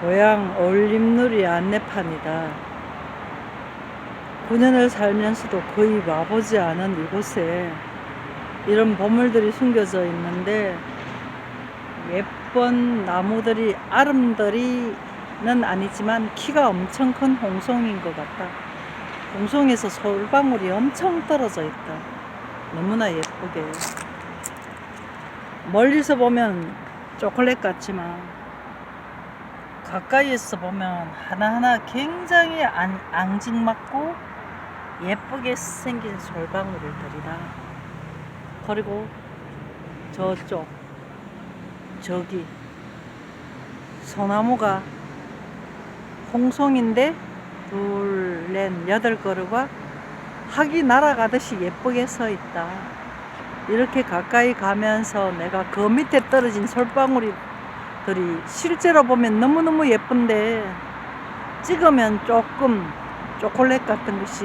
고향 올림누리 안내판이다. 9년을 살면서도 거의 와보지 않은 이곳에 이런 보물들이 숨겨져 있는데 예쁜 나무들이 아름다리는 아니지만 키가 엄청 큰 홍송인 것 같다. 홍송에서 솔방울이 엄청 떨어져 있다. 너무나 예쁘게. 멀리서 보면 초콜릿 같지만 가까이에서 보면 하나하나 굉장히 안, 앙증맞고 예쁘게 생긴 솔방울들이다. 그리고 저쪽 저기 소나무가 홍송인데 둘, 넷, 여덟 그루가 학이 날아가듯이 예쁘게 서 있다. 이렇게 가까이 가면서 내가 그 밑에 떨어진 솔방울이 들이 실제로 보면 너무너무 예쁜데 찍으면 조금 초콜릿 같은 것이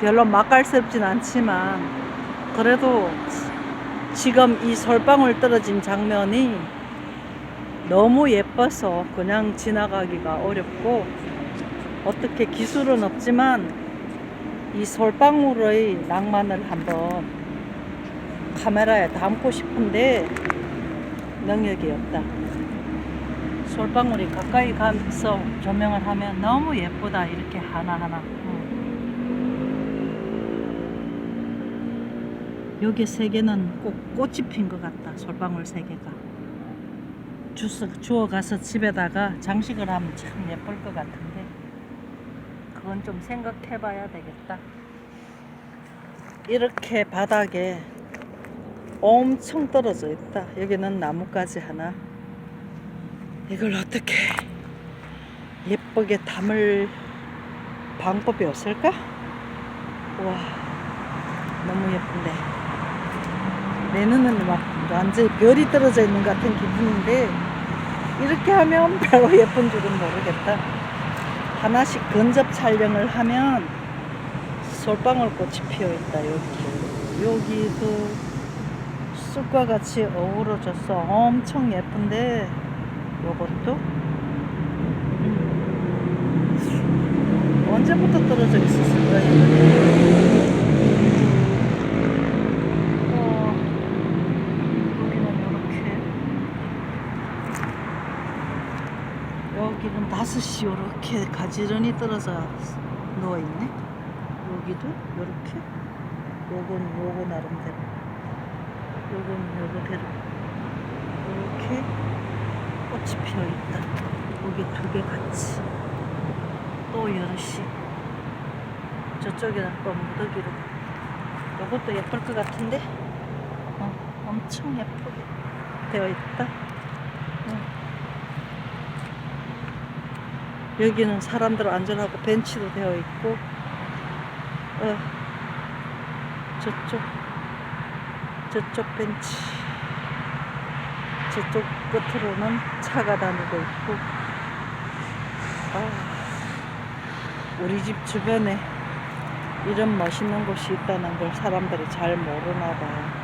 별로 맛깔스럽진 않지만 그래도 지금 이 솔방울 떨어진 장면이 너무 예뻐서 그냥 지나가기가 어렵고 어떻게 기술은 없지만 이 솔방울의 낭만을 한번 카메라에 담고 싶은데 능력이 없다. 솔방울이 가까이 가서 조명을 하면 너무 예쁘다. 이렇게 하나하나. 음. 여기 세 개는 꼭 꽃이 핀 것 같다. 솔방울 세 개가. 주워 가서 집에다가 장식을 하면 참 예쁠 것 같은데. 그건 좀 생각해 봐야 되겠다. 이렇게 바닥에 엄청 떨어져 있다. 여기는 나뭇가지 하나 이걸 어떻게 예쁘게 담을 방법이 없을까? 와 너무 예쁜데. 내 눈은 막 완전히 별이 떨어져 있는 것 같은 기분인데 이렇게 하면 별로 예쁜 줄은 모르겠다. 하나씩 근접 촬영을 하면 솔방울 꽃이 피어 있다 여기. 여기도 쑥과 같이 어우러져서 엄청 예쁜데 요것도? 음. 언제부터 떨어져 있었을까 어, 여기는 이렇게. 여기는 다섯이 이렇게 가지런히 떨어져 누워 있네. 여기도 이렇게. 요건 요거 나름대로. 요건 요거대로. 이렇게 꽃이 피어 있다. 여기 두 개 같이. 또 여럿이. 저쪽에는 또 무더기로. 이것도 예쁠 것 같은데? 어, 엄청 예쁘게 되어 있다. 어. 여기는 사람들 안전하고 벤치도 되어 있고, 어, 저쪽, 저쪽 벤치. 저쪽 끝으로는 차가 다니고 있고 아, 우리 집 주변에 이런 멋있는 곳이 있다는 걸 사람들이 잘 모르나 봐.